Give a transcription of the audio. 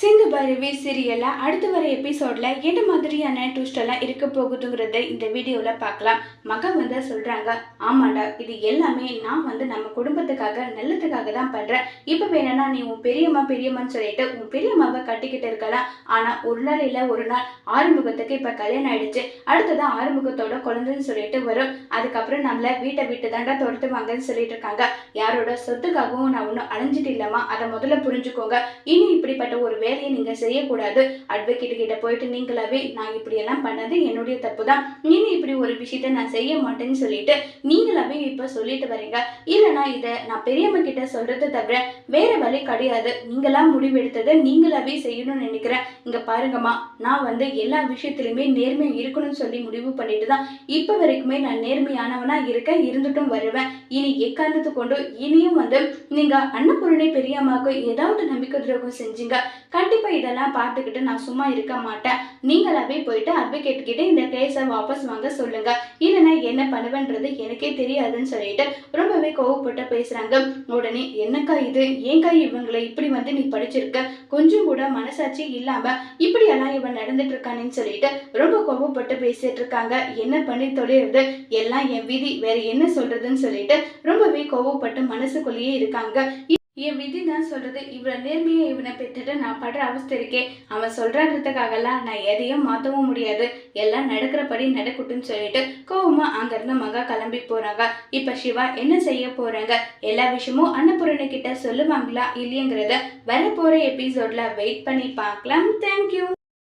சிந்து பைரவி சீரியலில் அடுத்து வர எபிசோட்ல எந்த மாதிரியான ட்விஸ்டெல்லாம் இருக்க போகுதுங்கிறத இந்த வீடியோவில் பார்க்கலாம். மக வந்து சொல்றாங்க ஆமாண்டா இது எல்லாமே நான் வந்து நம்ம குடும்பத்துக்காக நல்லதுக்காக தான் பண்றேன். இப்போ வேணும்னா நீ உன் பெரியம்மா பெரியம்மான்னு சொல்லிட்டு உன் பெரியம்மாவை கட்டிக்கிட்டு இருக்கலாம். ஆனா ஒரு நாள் இல்லை ஒரு நாள் ஆறுமுகத்துக்கு இப்போ கல்யாணம் ஆயிடுச்சு. அடுத்ததான் ஆறுமுகத்தோட குழந்தைன்னு சொல்லிட்டு வரும். அதுக்கப்புறம் நம்மள வீட்டை விட்டு தாண்டா துரத்துவாங்கன்னு சொல்லிட்டு இருக்காங்க. யாரோட சொத்துக்காகவும் நான் ஒன்றும் அழிஞ்சிட்டு இல்லம்மா. அதை முதல்ல புரிஞ்சுக்கோங்க. இனி இப்படிப்பட்ட ஒரு வேலையை நீங்கள் செய்யக்கூடாது. அட்வொகேட் கிட்ட போயிட்டு நீங்களாவே நான் இப்படியெல்லாம் பண்ணது என்னுடைய தப்பு தான் இனி இப்படி ஒரு விஷயத்த நான் செய்ய மாட்டேன்னு சொல்லிட்டு நீங்களாவே இப்போ சொல்லிட்டு வரீங்க. இல்லைனா இதை நான் பெரியம்மா கிட்ட சொல்றதை தவிர வேற வழி கிடையாது. நீங்களா முடிவெடுத்ததை நீங்களாவே செய்யணும்னு நினைக்கிறேன். இங்க பாருங்கம்மா நான் வந்து எல்லா விஷயத்திலுமே நேர்மை இருக்கணும்னு சொல்லி முடிவு பண்ணிட்டு தான் இப்போ வரைக்குமே நான் நேர்மையானவனா இருக்க இருந்துட்டும் வருவேன். இனி எக்காரணத்து கொண்டு இனியும் வந்து நீங்க அன்னபூரணி பெரியம்மாவுக்கு ஏதாவது நம்பிக்கை துரோகம் செஞ்சீங்க. கண்டிப்பாக இதெல்லாம் பார்த்துக்கிட்டு நான் சும்மா இருக்க மாட்டேன். நீங்களாவே போயிட்டு அட்வொகேட் கிட்ட இந்த கேஸை வாபஸ் வாங்க சொல்லுங்க. இல்லைன்னா என்ன பண்ணுவேன்றது எனக்கே தெரியாதுன்னு சொல்லிட்டு ரொம்பவே கோவப்பட்டு பேசுறாங்க. உடனே என்னக்கா இது? ஏங்கா இவங்களை இப்படி வந்து நீ படிச்சிருக்க? கொஞ்சம் கூட மனசாட்சி இல்லாம இப்படி எல்லாம் இவன் நடந்துட்டு இருக்கானேன்னு சொல்லிட்டு ரொம்ப கோவப்பட்டு பேசிட்டு இருக்காங்க என்ன பண்ணி தொழிறது எல்லாம் என் விதி. வேற என்ன சொல்றதுன்னு சொல்லிட்டு ரொம்பவே கோவப்பட்டு மனசுக்குள்ளேயே இருக்காங்க. என் விதி தான் சொல்றது இவ்வளவு நேர்மையை இவனை பெற்றுட்டு நான் படுற அவஸ்தை இருக்கே. அவன் சொல்றதுக்காகலாம் நான் எதையும் மாற்றவும் முடியாது. எல்லாம் நடக்கிறபடி நடக்கட்டும்னு சொல்லிட்டு கோவமா அங்கிருந்து மகா கிளம்பி போறாங்க. இப்ப சிவா என்ன செய்ய போறாங்க? எல்லா விஷயமும் அன்னபூரணி கிட்ட சொல்லுவாங்களா இல்லையங்கிறத வரப்போகிற போற எபிசோட்ல வெயிட் பண்ணி பார்க்கலாம். தேங்க்யூ